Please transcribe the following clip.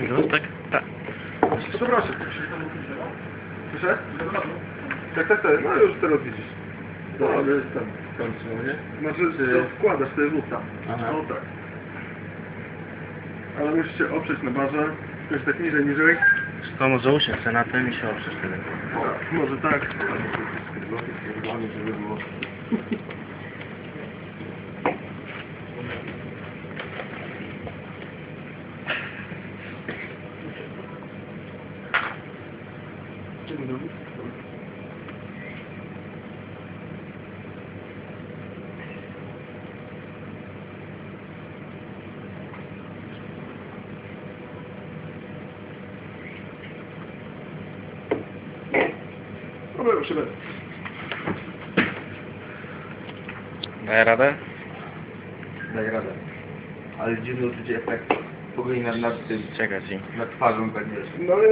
No tak, tak. No proszę. Słyszę? Tak, tak, tak. No już teraz widzisz. No, ale jest tam w końcu, nie? Znaczy, Czy- to wkładasz sobie tam. Aha. No tak. Ale musisz się oprzeć na barze. Jakoś tak niżej, niżej. To może usiąść na tym i się oprzeć wtedy. Może tak. Żeby było. Dobra. Daję radę? Daj radę. Ale dziwny uczucie efekt pogoni nad, nad tym, Czekaj ci. nad twarzą tak wiesz. No ale